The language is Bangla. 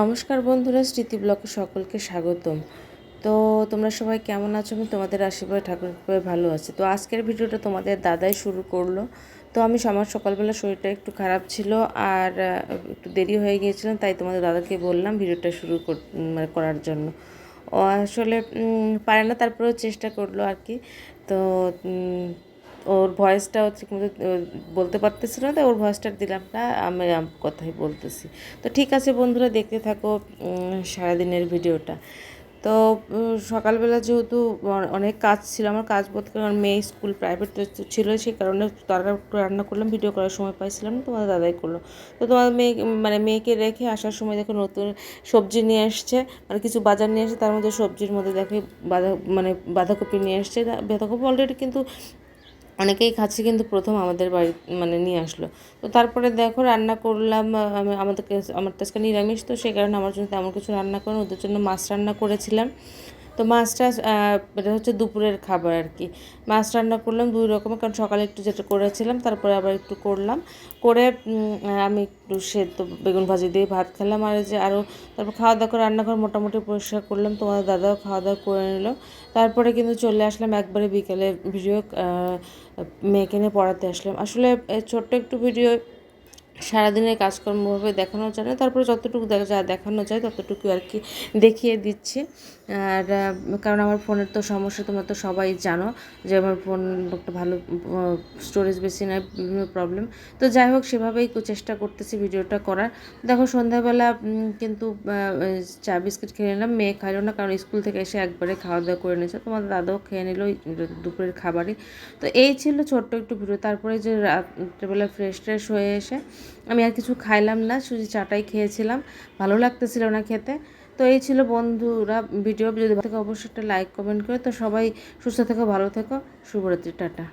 নমস্কার বন্ধুরা, স্মৃতি ব্লকে সকলকে স্বাগতম। তো তোমরা সবাই কেমন আছো? আমি তোমাদের আশীর্বাদ ঠাকুর ভালো আছি। তো আজকের ভিডিওটা তোমাদের দাদাই শুরু করল। তো আমি আমার সকালবেলা শরীরটা একটু খারাপ ছিল আর একটু দেরি হয়ে গিয়েছিলাম তাই তোমাদের দাদাকে বললাম ভিডিওটা শুরু মানে করার জন্য। আসলে পারে না, তারপরেও চেষ্টা করল আর কি। তো ওর ঠিকমতো আহ, বলতে পারতেছিল না তাই ওর ভয়েসটা দিলাম না আমি কথাই বলতেছি। তো ঠিক আছে বন্ধুরা দেখতে থাকো সারাদিনের ভিডিওটা। তো সকালবেলা যেহেতু অনেক কাজ ছিল আমার কাজ বলতে আমার মেয়ে স্কুল প্রাইভেট ছিল সেই কারণে একটু রান্না করলাম ভিডিও করার সময় পাইছিলাম না তোমাদের দাদাই করল। তো তোমার মেয়ে মানে মেয়েকে রেখে আসার সময় দেখো নতুন সবজি নিয়ে এসছে মানে কিছু বাজার নিয়ে এসছে তার মধ্যে সবজির মধ্যে দেখো বাঁধা মানে বাঁধাকপি নিয়ে এসছে বাঁধাকপি অলরেডি কিন্তু অনেকেই খাচ্ছে কিন্তু প্রথম আমাদের বাড়ি মানে নিয়ে আসলো। তো তারপরে দেখো রান্না করলাম আমাদেরকে আমার তো আজকে নিরামিষ, তো সেই কারণে আমার জন্য তেমন কিছু রান্না করেন, ওদের জন্য মাছ রান্না করেছিলাম। তো মাছটা এটা হচ্ছে দুপুরের খাবার আর কি। মাছ রান্না করলাম দুই রকমের, কারণ সকালে একটু যেটা করেছিলাম, তারপরে আবার একটু করলাম। করে আমি একটু সেদ্ধ বেগুন ভাজি দিয়ে ভাত খেলাম, আর যে আরও তারপর খাওয়া দাওয়া করে রান্নাঘর মোটামুটি পরিষ্কার করলাম তোমাদের দাদাও খাওয়া দাওয়া করে নিল। তারপরে কিন্তু চলে আসলাম একবারে বিকেলে ভিডিও মেয়েকে নিয়ে পড়াতে আসলাম। আসলে ছোট্ট একটু ভিডিও, সারাদিনের কাজকর্মভাবে দেখানো যায় না, তারপরে যতটুকু দেখা, যা দেখানো যায় ততটুকু আর কি দেখিয়ে দিচ্ছি। আর কারণ আমার ফোনের তো সমস্যা, তোমরা তো সবাই জানো যে আমার ফোন একটা ভালো স্টোরেজ বেশি নয় বিভিন্ন প্রবলেম তো যাই হোক, সেভাবেই চেষ্টা করতেছি ভিডিওটা করার। দেখো, সন্ধ্যাবেলা কিন্তু চা বিস্কিট খেয়ে নিলাম, মেয়ে খাইলো না, কারণ স্কুল থেকে এসে একবারে খাওয়া দাওয়া করে নিয়েছে। তোমাদের দাদাও খেয়ে নিল দুপুরের খাবারই। তো এই ছিল ছোট্ট একটু ভিডিও। তারপরে যে রাত্রেবেলা ফ্রেশ ট্রেশ হয়ে এসে আমি আর কিছু খাইলাম না, শুধু চাটাই খেয়েছিলাম। ভালো লাগতেছিল না খেতে। তো এই ছিল বন্ধুরা ভিডিও। যদি থাকে অবশ্যই একটা লাইক কমেন্ট করে তো সবাই সুস্থ থেকো, ভালো থেকো। শুভরাত্রি, টাটা।